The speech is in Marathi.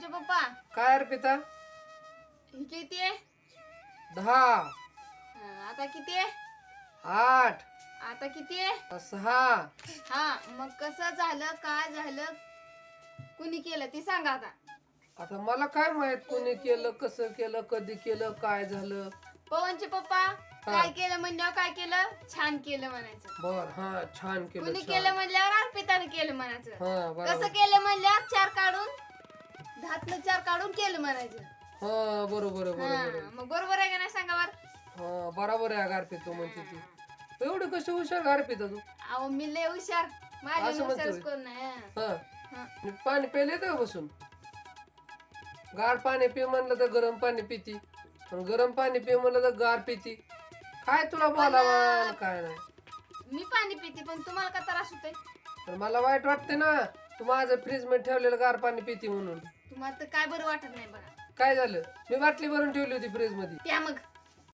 पवनचे पप्पा? काय अर्पिता ही किती आहे? दहा. हं, आता किती आहे? आठ. आता किती आहे? सहा. हा मग कसं झालं काय झालं? कुणी केलं ते सांगा आता. आता मला काय माहीत कोणी केलं कसं केलं कधी केलं काय झालं? पवनचे पप्पा काय केलं म्हणल्यावर काय केलं? छान केलं म्हणायचं. बर हा छान केलं कुणी छान. केलं म्हणल्यावर अर्पिताने केलं म्हणायचं. हा कसं केलं म्हणल्यावर चार काढून केलं म्हणायचं. हा बरोबर बरोबर. हा, मग बरोबर आहे का नाही सांगा बर? हा बरोबर आहे अर्पित तू म्हणते ती. एवढं कसं हुशार अर्पिता तू? अहो मी लय हुशार. माझ्या असं म्हणतोय. हुशारच कोण नाही हं. हा. हं. आणि पाणी प्यायले का बसून? गार पाणी पी म्हणलं तर गरम पाणी पिती. आणि गरम पाणी पी म्हणलं तर गार पिती. काय तुला बोलावा? आणि काय नाही. मी पाणी पिते पण तुम्हाला का त्रास होतोय? तर मला वाईट वाटते ना. तू माझं फ्रीजमध्ये ठेवलेलं गार पाणी पिती म्हणून. तुम्हाला तर काय बरं वाटत नाही बघा. काय झालं? मी बाटली भरून ठेवली होती फ्रीजमध्ये. त्या मग.